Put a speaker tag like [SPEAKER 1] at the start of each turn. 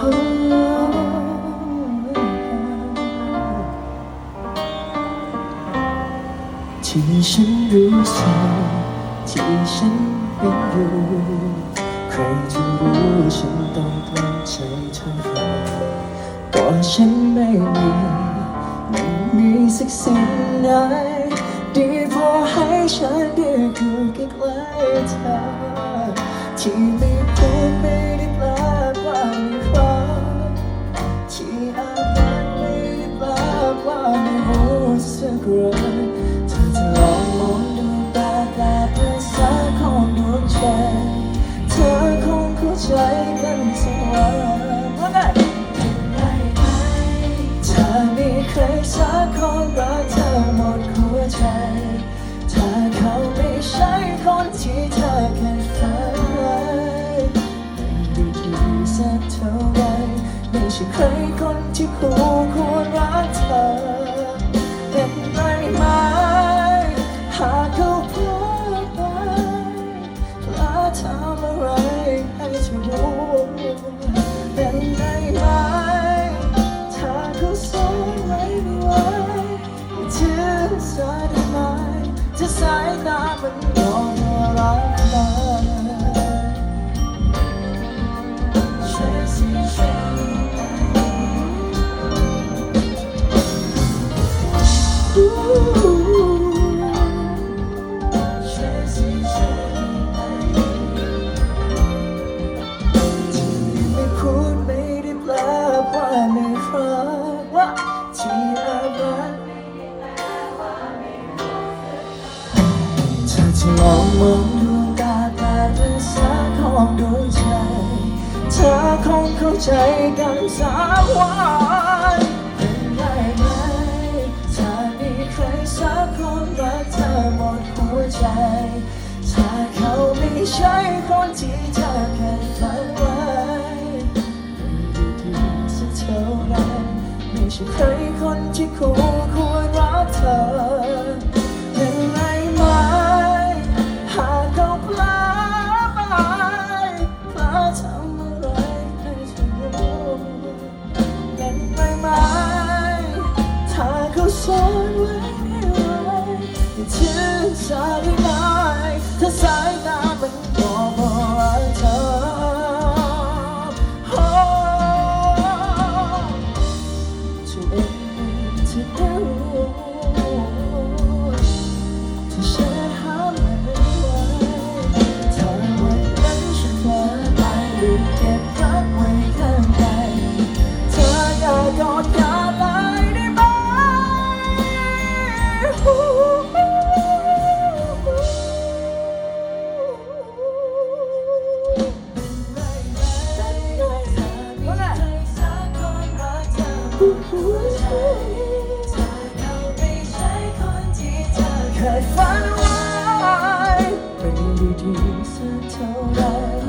[SPEAKER 1] ที่ฉันรู้สึกที่ฉันเป็นอยู่ใครจะรู้ฉันต้องกำใจเท่ร่ก็ฉันไม่มีไม่มีสักสิ่งไหนดีพอให้ฉันได้อยู่ใกล้เธอที่ไม่ กรักเธอจะลองมองดูตาตาภาษาของดวงใจเธอคงเข้าใจกันสักวันว่าไงถ้ามีใครสักคนรักเธอหมดหัวใจถ้าเขาไม่ใช่คนที่เธอแค่ฝันไว้ไม่ด้ดีสักเท่าไหรไม่ใช่ใครคนที่คู่ควรรักเธอ เป็นไรไหมหากเขาพลาดไปและทำอะไรให้เธอรู้เป็นไรไหมถ้าเขาสอนไว้ไม่ไหวเธอสายได้ไหมจะสายตามันยอมรักเธอ มองดวงตาตาเป็นสาของดวงใจ เธอคงเข้าใจกันสามวันเป็นไรไหมถ้ามีใครสักคนรักเธอหมดหัวใจถ้าเขาไม่ใช่คนที่เธอแค่ฝันไว้ไม่ได้ดีสักเท่าไรไม่ใช่ใครคนที่คู่ เคยฝั